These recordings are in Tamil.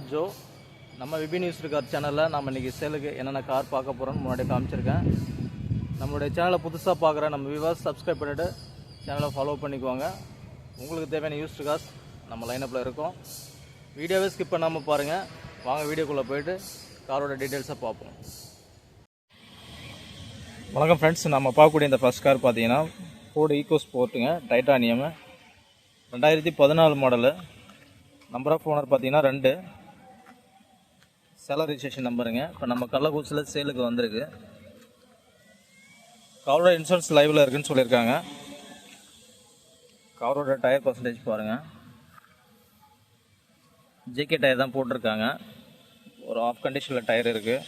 நான் ஜோ நம்ம விபி நியூஸ் கார் சேனலில் நம்ம இன்றைக்கி சேலுக்கு என்னென்ன கார் பார்க்க போகிறோன்னு முன்னாடி காமிச்சிருக்கேன். நம்மளுடைய சேனலை புதுசாக பார்க்குற நம்ம விவாஸ் சப்ஸ்கிரைப் பண்ணிவிட்டு சேனலை ஃபாலோ பண்ணிக்குவாங்க உங்களுக்கு தேவையான யூஸ்டு கார்ஸ் நம்ம லைனப்பில் இருக்கோம். வீடியோவே ஸ்கிப் பண்ணாமல் பாருங்கள் வாங்க வீடியோக்குள்ளே போயிட்டு காரோட டீட்டெயில்ஸை பார்ப்போம். வணக்கம் ஃப்ரெண்ட்ஸ் நம்ம பார்க்கக்கூடிய இந்த ஃபஸ்ட் கார் பார்த்தீங்கன்னா ஃபோர்டு ஈகோ ஸ்போர்ட்டுங்க டைட்டானியம் ரெண்டாயிரத்தி பதினாலு மாடலு நம்பர் ஆஃப் ஓனர் பார்த்தீங்கன்னா ரெண்டு. செலர் ரிஜிஸ்ட்ரேஷன் நம்பருங்க. இப்போ நம்ம கள்ளக்குறிச்சியில் சேலுக்கு வந்திருக்கு. காரோட இன்சூரன்ஸ் லைவில் இருக்குன்னு சொல்லியிருக்காங்க. காரோட டயர் பர்சன்டேஜ் பாருங்கள் ஜேகே டயர் தான் போட்டிருக்காங்க. ஒரு ஆஃப் கண்டிஷனில் டயர் இருக்குது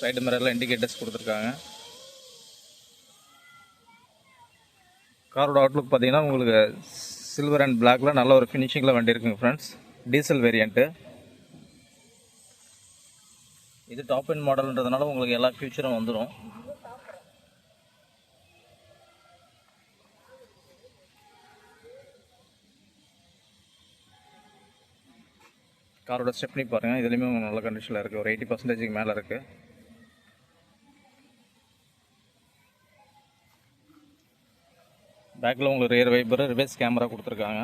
சைடு மிரரில் இண்டிகேட்டர்ஸ் கொடுத்துருக்காங்க. காரோட அவுட்லுக் பார்த்தீங்கன்னா உங்களுக்கு சில்வர் அண்ட் பிளாக்ல நல்ல ஒரு ஃபினிஷிங்கில் வண்டி இருக்குங்க ஃப்ரெண்ட்ஸ் டீசல் வேரியண்ட்டு இது டாப் இன் மாடல்ன்றதுனால உங்களுக்கு எல்லா ஃபியூச்சரும் வந்துடும் காரோட ஸ்டெப்னி பாருங்கள் இதுலேயுமே உங்களுக்கு நல்ல கண்டிஷனில் இருக்குது ஒரு எயிட்டி பர்சன்டேஜுக்கு மேலே இருக்குது பேக்கில் உங்களுக்கு ரியர் வைப்பர் ரிவர்ஸ் கேமரா கொடுத்துருக்காங்க.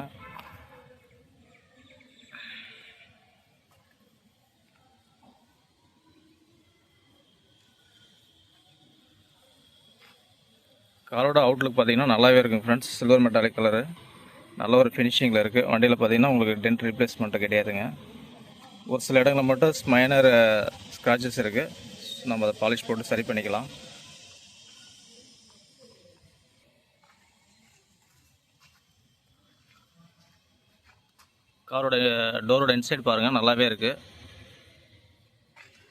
காரோட அவுட்லுக் பார்த்தீங்கன்னா நல்லாவே இருக்குங்க ஃப்ரெண்ட்ஸ் சில்வர் மெட்டாலிக் கலரு நல்ல ஒரு ஃபினிஷிங்கில் இருக்குது வண்டியில் பார்த்தீங்கன்னா உங்களுக்கு டென்ட் ரீப்ளேஸ்மெண்ட்டு கிடையாதுங்க. ஒரு சில இடங்களில் மட்டும் மைனர் ஸ்க்ராச்சஸ் இருக்குது நம்ம அதை பாலிஷ் போட்டு சரி பண்ணிக்கலாம். காரோட டோரோட இன்சைட் பாருங்கள் நல்லாவே இருக்குது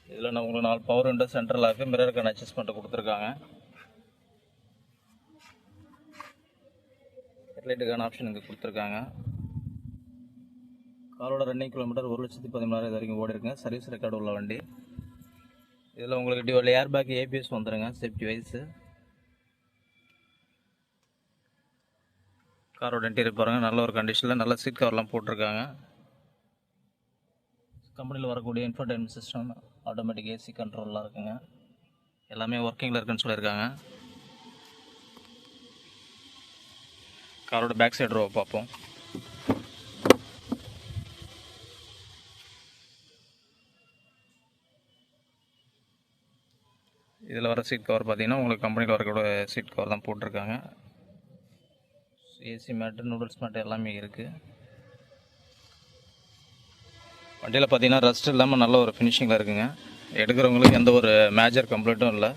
இதில் நான் உங்களுக்கு நாலு பவர் விண்டோ சென்ட்ரல் லாக்கு மிரருக்கான அட்ஜஸ்ட்மெண்ட்டு கொடுத்துருக்காங்க. ஹெட்லைட்டுக்கான ஆப்ஷன் இங்கே கொடுத்துருக்காங்க. காரோட ரன்னிங் கிலோமீட்டர் ஒரு லட்சத்தி பதிமூணாயிரம் இது வரைக்கும் ஓடி இருக்குங்க சர்வீஸ் ரெக்கார்டு உள்ள வண்டி. இதில் உங்களுக்கு டிவல் ஏர் பேக் ஏபிஎஸ் வந்துடுங்க சேஃப்டி வைஸு காரோட இன்டீரியர் பாருங்கள் நல்ல ஒரு கண்டிஷனில் நல்ல சீட் கவர்லாம் போட்டிருக்காங்க. கம்பெனியில் வரக்கூடிய இன்ஃபர்டைன்மெண்ட் சிஸ்டம் ஆட்டோமேட்டிக் ஏசி கண்ட்ரோல்லாம் இருக்குங்க. எல்லாமே ஒர்க்கிங்கில் இருக்குன்னு சொல்லியிருக்காங்க. காரோட பேக் சைடு ரோவை பார்ப்போம். இதில் வர சீட் கவர் பார்த்தீங்கன்னா உங்களுக்கு கம்பெனியில் வரக்கூட சீட் கவர் தான் போட்டிருக்காங்க. ஏசி மேட்டு நூடுல்ஸ் மேட்டு எல்லாமே இருக்குது வண்டியில் பார்த்தீங்கன்னா ரஸ்ட் இல்லாமல் நல்ல ஒரு ஃபினிஷிங்கில் இருக்குங்க. எடுக்கிறவங்களுக்கு எந்த ஒரு மேஜர் கம்ப்ளைண்ட்டும் இல்லை.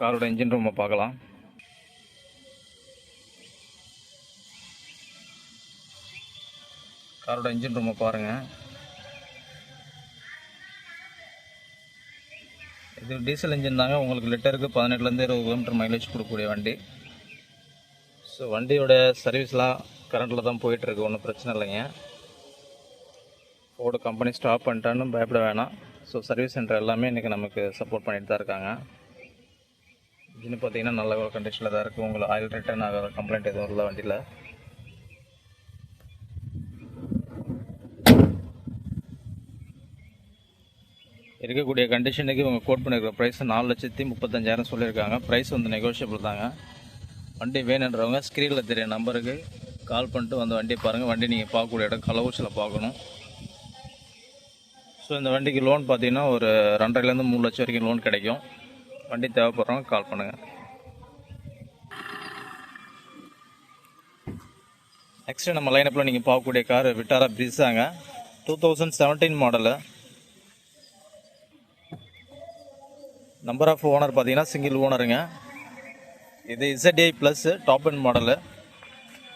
காரோட இன்ஜின் ரூமை பார்க்கலாம். காரோட இன்ஜின் ரூமை பாருங்கள் இது டீசல் இன்ஜின் தாங்க. உங்களுக்கு லிட்டருக்கு பதினெட்டுலேருந்து இருபது கிலோமீட்டர் மைலேஜ் கொடுக்கக்கூடிய வண்டி. ஸோ வண்டியோட சர்வீஸ்லாம் கரண்ட்டில் தான் போயிட்டுருக்கு. ஒன்றும் பிரச்சனை இல்லைங்க. ஃபோர்டு கம்பெனி ஸ்டாப் பண்ணிட்டான்னு பயப்பட வேணாம். ஸோ சர்வீஸ் சென்டர் எல்லாமே இன்றைக்கி நமக்கு சப்போர்ட் பண்ணிட்டு தான் இருக்காங்க. இன்ஜின் பார்த்தீங்கன்னா நல்ல ஒரு கண்டிஷனில் தான் இருக்குது உங்களுக்கு ஆயில் ரிட்டர்ன் ஆகிற கம்ப்ளைண்ட் எதுவும் இல்லை வண்டியில். இருக்கக்கூடிய கண்டிஷனுக்கு இவங்க கோட் பண்ணியிருக்கிற ப்ரைஸ் நாலு லட்சத்தி முப்பத்தஞ்சாயிரம் சொல்லியிருக்காங்க. ப்ரைஸ் வந்து நெகோஷியபிள் தாங்க. வண்டி வேணுன்றவங்க ஸ்க்ரீனில் தெரிய நம்பருக்கு கால் பண்ணிட்டு வந்து வண்டியை பாருங்கள் வண்டி நீங்கள் பார்க்கக்கூடிய இடம் கலவூச்சில் பார்க்கணும். ஸோ இந்த வண்டிக்கு லோன் பார்த்தீங்கன்னா ஒரு ரெண்டரைலேருந்து மூணு லட்சம் வரைக்கும் லோன் கிடைக்கும். வண்டி தேவைப்படுறவங்க கால் பண்ணுங்கள் நெக்ஸ்ட்டு நம்ம லைனப்பில் நீங்கள் பார்க்கக்கூடிய car Vitara பிரிஸாங்க two thousand seventeen model number of owner பார்த்தீங்கன்னா சிங்கிள் ஓனருங்க இது ZA plus top end model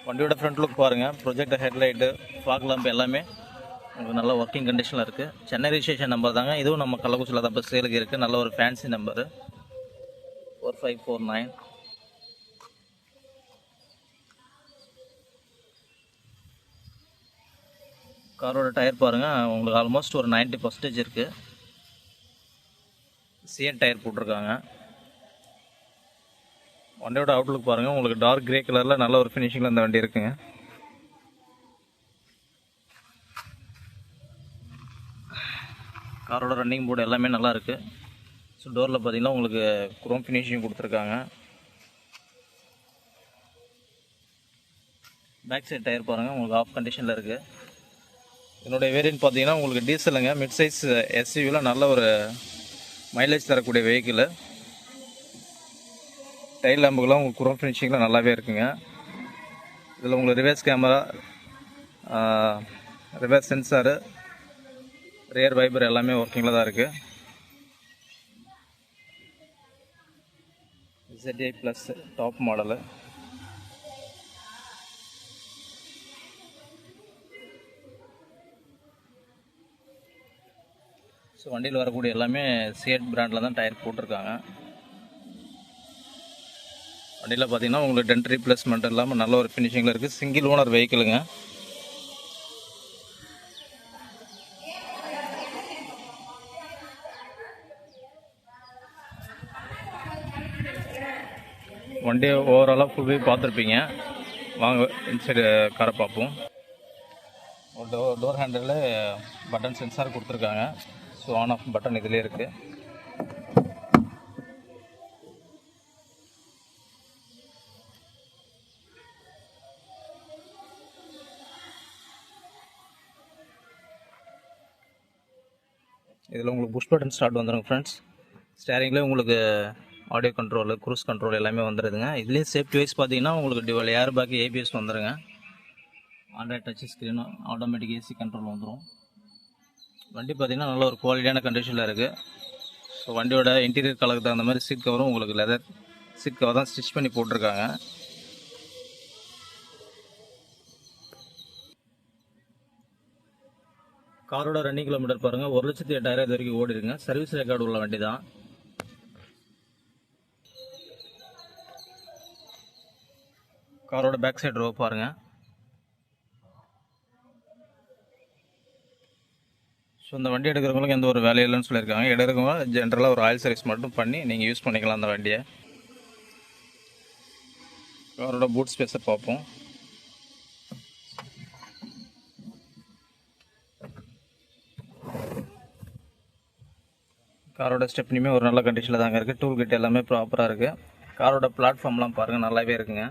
வண்டியோட ஃப்ரண்ட் லுக் பாருங்கள் ப்ரொஜெக்ட் ஹெட்லைட்டு ஃபாக் லம்ப் எல்லாமே. உங்களுக்கு நல்ல ஒர்க்கிங் கண்டிஷனில் இருக்குது சென்னை ரிஜிஸ்ட்ரேஷன் நம்பர் தாங்க. இதுவும் நம்ம கள்ளக்குறிச்சியில் தான் இப்போ சேலுக்கு இருக்குது நல்ல ஒரு fancy number four five four nine காரோட டயர் பாருங்கள் உங்களுக்கு ஆல்மோஸ்ட் ஒரு 90% பர்சன்டேஜ் இருக்குது சிஎன் டயர் போட்டிருக்காங்க. வண்டியோட அவுட்லுக் பாருங்கள் உங்களுக்கு டார்க் கிரே கலரில் நல்ல ஒரு ஃபினிஷிங்கில் அந்த வண்டி இருக்குங்க. காரோட ரன்னிங் போர்டு எல்லாமே நல்லா இருக்குது ஸோ டோரில் பார்த்தீங்கன்னா உங்களுக்கு குரோம் ஃபினிஷிங் கொடுத்துருக்காங்க. பேக் சைட் டயர் பாருங்கள் உங்களுக்கு ஆஃப் கண்டிஷனில் இருக்குது என்னுடைய வேரியன்ட் பார்த்தீங்கன்னா உங்களுக்கு டீசலுங்க மிட் சைஸ் எஸ்யூவில் நல்ல ஒரு மைலேஜ் தரக்கூடிய வெஹிக்கிள் டைல் லேம்புக்கெலாம் உங்களுக்கு குரோம் ஃபினிஷிங்லாம் நல்லாவே இருக்குங்க. இதில் உங்களுக்கு reverse camera reverse sensor rear wiper எல்லாமே ஒர்க்கிங்கில் தான் இருக்குது ZA ப்ளஸ் டாப் மாடலு வண்டியில் வரக்கூடிய எல்லாமே சேட் பிராண்டில் தான் டயர் போட்டிருக்காங்க. வண்டியில் பார்த்தீங்கன்னா உங்களுக்கு டென்ட் ரீப்ளேஸ்மெண்ட் இல்லாமல் நல்ல ஒரு ஃபினிஷிங்கில் இருக்குது சிங்கிள் ஓனர் வெஹிக்கிளுங்க வண்டியை ஓவராலாக ஃபுல் வியூ பார்த்துருப்பீங்க. வாங்க இன்சைடு காரை பார்ப்போம். ஒரு டோர் டோர் ஹேண்டலில் பட்டன் சென்சார் கொடுத்துருக்காங்க. ஸோ ஆன் ஆஃப் பட்டன் இதிலே இருக்குது இதில் உங்களுக்கு புஷ் பட்டன் ஸ்டார்ட் வந்துடும் ஃப்ரெண்ட்ஸ் ஸ்டேரிங்லேயே உங்களுக்கு ஆடியோ கண்ட்ரோலு க்ரூஸ் கண்ட்ரோல் எல்லாமே வந்துடுதுங்க இதுலேயும் சேஃப்டி வைஸ் பார்த்தீங்கன்னா உங்களுக்கு டிவல் ஏர் பேக் ஏபிஎஸ் வந்துடுங்க ஆண்ட்ராய்ட் டச் ஸ்க்ரீனும் ஆட்டோமேட்டிக் ஏசி கண்ட்ரோல் வந்துடும் வண்டி பார்த்தீங்கன்னா நல்ல ஒரு குவாலிட்டியான கண்டிஷனில் இருக்குது ஸோ வண்டியோட இன்டீரியர் கலருக்கு தகுந்த மாதிரி சீட் கவரும் உங்களுக்கு லெதர் சீட் கவர் தான் ஸ்டிச் பண்ணி போட்டிருக்காங்க. காரோட ரன்னிங் கிலோமீட்டர் பாருங்கள் ஒரு லட்சத்தி எட்டாயிரம் இது வரைக்கும் ஓடிடுங்க சர்வீஸ் ரெக்கார்டு உள்ள வண்டி தான். காரோட பேக் சைடு ரோ பாருங்கள் ஸோ இந்த வண்டி எடுக்கிறவங்களுக்கு எந்த ஒரு வேலை இல்லைன்னு சொல்லியிருக்காங்க. எடுக்கிறவங்க ஜென்ரலாக ஒரு ஆயில் சர்வீஸ் மட்டும் பண்ணி நீங்கள் யூஸ் பண்ணிக்கலாம் அந்த வண்டியை. காரோட பூட் ஸ்பேஸை பார்ப்போம். காரோட ஸ்டெப்னியுமே ஒரு நல்ல கண்டிஷனில் தாங்க இருக்குது டூல் கிட் எல்லாமே ப்ராப்பராக இருக்குது காரோட பிளாட்ஃபார்ம்லாம் பாருங்கள் நல்லாவே இருக்குங்க.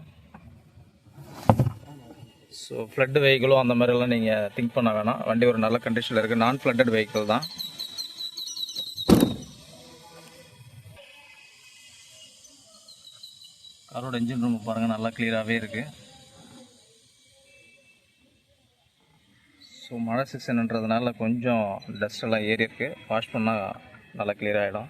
ஸோ ஃப்ளட் வெஹிக்கிளும் அந்த மாதிரிலாம் நீங்கள் திங்க் பண்ண வேணாம். வண்டி ஒரு நல்ல கண்டிஷனில் இருக்குது நான் ஃப்ளட்டட் வெஹிக்கிள் தான். காரோட இன்ஜின் ரூம் பாருங்கள் நல்லா கிளியராகவே இருக்குது ஸோ மழை சீசன்ன்றதுனால கொஞ்சம் டஸ்ட் எல்லாம் ஏறி வாஷ் பண்ணால் நல்லா கிளியர் ஆகிடும்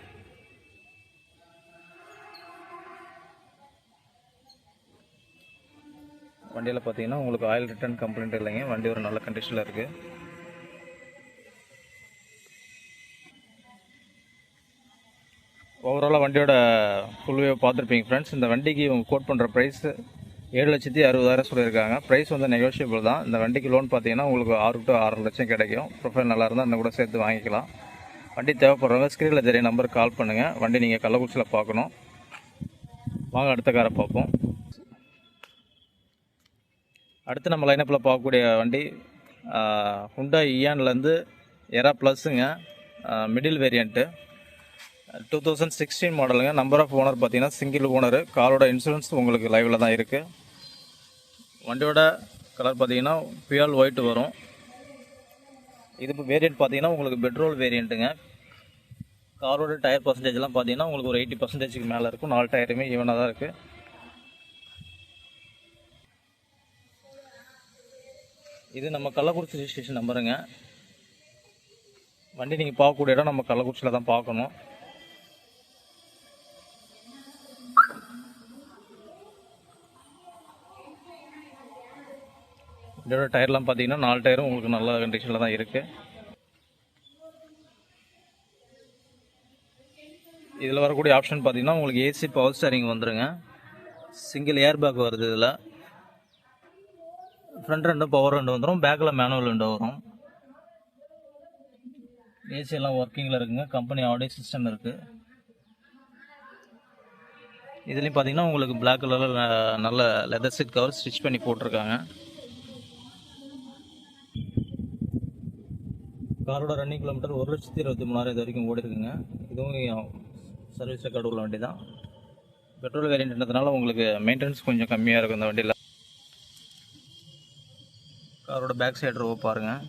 வண்டியில் பார்த்தீங்கன்னா உங்களுக்கு ஆயில் ரிட்டர்ன் கம்ப்ளைண்ட் இல்லைங்க. வண்டி ஒரு நல்ல கண்டிஷனில் இருக்குது ஓவராலாக வண்டியோட ஃபுல் வியூ பார்த்துருப்பீங்க ஃப்ரெண்ட்ஸ் இந்த வண்டிக்கு இவங்க கோட் பண்ணுற ப்ரைஸ் ஏழு லட்சத்தி அறுபதாயிரம் சொல்லியிருக்காங்க. ப்ரைஸ் வந்து நெகோஷியபிள் தான். இந்த வண்டிக்கு லோன் பார்த்தீங்கன்னா உங்களுக்கு ஆறு டு ஆறு லட்சம் கிடைக்கும். ப்ரொஃபைல் நல்லா இருந்தால் இன்னும் கூட சேர்த்து வாங்கிக்கலாம். வண்டி தேவைப்படுறவங்க ஸ்க்ரீனில் தெரிய நம்பருக்கு கால் பண்ணுங்கள் வண்டி நீங்கள் கள்ளக்குறிச்சியில் பார்க்கணும். வாங்க அடுத்த காரை பார்ப்போம். அடுத்து நம்ம லைனப்பில் பார்க்கக்கூடிய வண்டி ஹுண்டா இயான்லேருந்து Era ப்ளஸ்ஸுங்க middle variant two thousand sixteen மாடலுங்க நம்பர் ஆஃப் ஓனர் பார்த்தீங்கன்னா சிங்கிள் ஓனர் காரோட இன்சூரன்ஸ் உங்களுக்கு லைவில் தான் இருக்குது வண்டியோட கலர் பார்த்தீங்கன்னா பியால் ஒயிட் வரும். இது வேரியண்ட் பார்த்தீங்கன்னா உங்களுக்கு பெட்ரோல் வேரியண்ட்டுங்க காரோட டயர் பர்சன்டேஜ்லாம் பார்த்தீங்கன்னா உங்களுக்கு ஒரு எயிட்டி பர்சன்டேஜுக்கு மேலே இருக்கும். நாலு டயருமே ஈவனாக தான் இருக்குது இது நம்ம கள்ளக்குறிச்சி ரிஜிஸ்ட்ரேஷன் நம்பருங்க வண்டி நீங்கள் பார்க்கக்கூடிய இடம் நம்ம கள்ளக்குறிச்சியில் தான் பார்க்கணும். இதோட டயர்லாம் பார்த்தீங்கன்னா நாலு டயரும் உங்களுக்கு நல்ல கண்டிஷனில் தான் இருக்குது இதில் வரக்கூடிய ஆப்ஷன் பார்த்தீங்கன்னா உங்களுக்கு ஏசி பவர் ஸ்டேரிங் வந்துடுங்க சிங்கிள் ஏர் பேக் வருது இதில். ஃப்ரண்ட் ரெண்டு பவர் ரெண்டு வந்துடும் பேக்கில் மேனுவல் ரெண்டு வரும். ஏசி எல்லாம் ஒர்க்கிங்கில் இருக்குங்க. கம்பெனி ஆடியோ சிஸ்டம் இருக்குது இதுலேயும் பார்த்தீங்கன்னா உங்களுக்கு பிளாக் கலரில் நல்ல லெதர் சீட் கவர் ஸ்டிச் பண்ணி போட்டிருக்காங்க. காரோட ரன்னிங் கிலோமீட்டர் ஒரு லட்சத்தி இருபத்தி மூணாயிரம் இது வரைக்கும் ஓடி இருக்குங்க. இதுவும் சர்வீஸ் ரெக்கார்டு உள்ள வண்டி தான் பெட்ரோல் வேரியண்ட்ன்றதுனால உங்களுக்கு மெயின்டெனன்ஸ் கொஞ்சம் கம்மியாக இருக்கும் இந்த வண்டியில். காரோட பேக் சைடு ரோ பாருங்கள்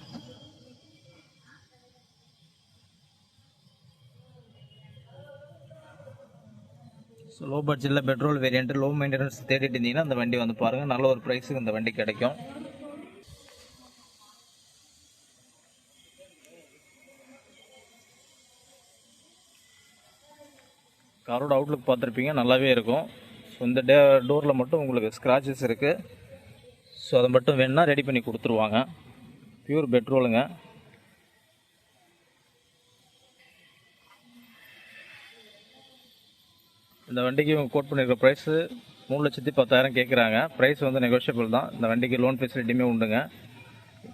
ஸோ லோ பட்ஜெட்டில் பெட்ரோல் வேரியண்ட் லோ மெயின்டெனன்ஸ் தேடிட்டு இருந்தீங்கன்னா அந்த வண்டி வந்து பாருங்கள் நல்ல ஒரு ப்ரைஸுக்கு இந்த வண்டி கிடைக்கும். காரோட அவுட்லுக் பார்த்துருப்பீங்க. நல்லாவே இருக்கும். ஸோ இந்த டே டோரில் மட்டும் உங்களுக்கு ஸ்க்ராச்சஸ் இருக்குது ஸோ அதை மட்டும் வேணுன்னா ரெடி பண்ணி கொடுத்துருவாங்க. பியூர் பெட்ரோலுங்க இந்த வண்டிக்கு இவங்க கோட் பண்ணியிருக்க ப்ரைஸு மூணு லட்சத்தி பத்தாயிரம் கேட்குறாங்க ப்ரைஸ் வந்து நெகோஷியபிள் தான். இந்த வண்டிக்கு லோன் ஃபெசிலிட்டியுமே உண்டுங்க.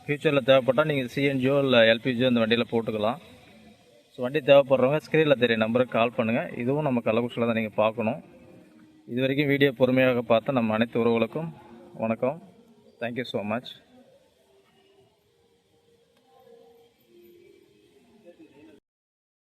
ஃப்யூச்சரில் தேவைப்பட்டால் நீங்கள் சிஎன்ஜியோ இல்லை எல்பிஜியோ இந்த வண்டியில் போட்டுக்கலாம். ஸோ வண்டி தேவைப்படுறவங்க ஸ்க்ரீனில் தெரிய நம்பருக்கு கால் பண்ணுங்கள் இதுவும் நம்ம கள்ளக்குறிச்சியில் தான் நீங்கள் பார்க்கணும். இது வரைக்கும் வீடியோ பொறுமையாக பார்த்த நம்ம அனைத்து உறவுகளுக்கும் வணக்கம். Thank you so much.